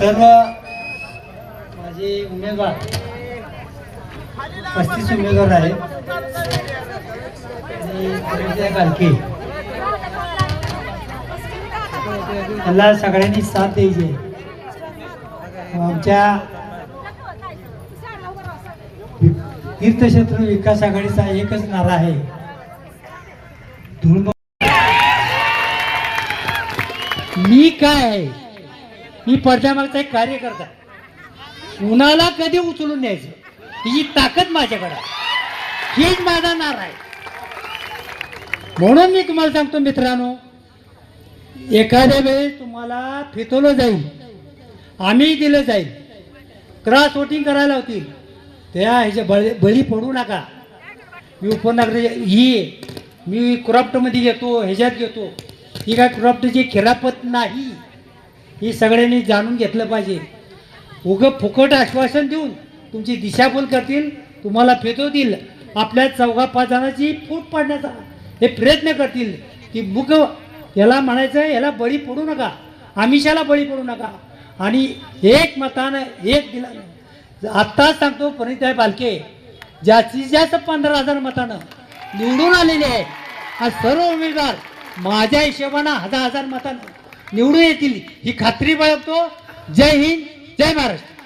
सर्व माझे उमेदवार पस्तीस उमेदवार आहेत. आणि कलेजा त्याला सगळ्यांनी साथ द्यायची आहे. आमच्या तीर्थक्षेत्र विकास आघाडीचा एकच नारा आहे. धुळम मी काय? आहे मी पडद्यामागचा एक कार्यकर्ता कुणाला कधी उचलून न्यायचं? ही ताकद माझ्याकडे हेच माझा नार आहे. म्हणून मी तुम्हाला सांगतो मित्रांनो एखाद्या वेळेस तुम्हाला फितवलं जाईल आम्ही दिलं जाईल क्रॉस वोटिंग करायला होतील त्या ह्याच्या बळी बळी पडू नका. मी उपनगर ही मी क्रॉप्टमध्ये घेतो ह्याच्यात घेतो ही काय क्रॉप्टची खिरापत नाही. ही सगळ्यांनी जाणून घेतलं पाहिजे. उगं फुकट आश्वासन देऊन तुमची दिशाभूल करतील तुम्हाला फेतवतील आपल्या चौघा पाच जणांची फूट पाडण्याचा हे प्रयत्न करतील की मुग याला म्हणायचं याला बळी पडू नका. आमिषाला बळी पडू नका. आणि एक मतानं एक दिला आत्ताच सांगतो परिताय बालके जास्तीत जास्त पंधरा हजार मतानं निवडून आलेले आहे हा सर्व उमेदवार माझ्या हिशोबानं हजार हजार मतानं. निवडून येतील. ही खात्री बाळगतो. जय हिंद जय महाराष्ट्र.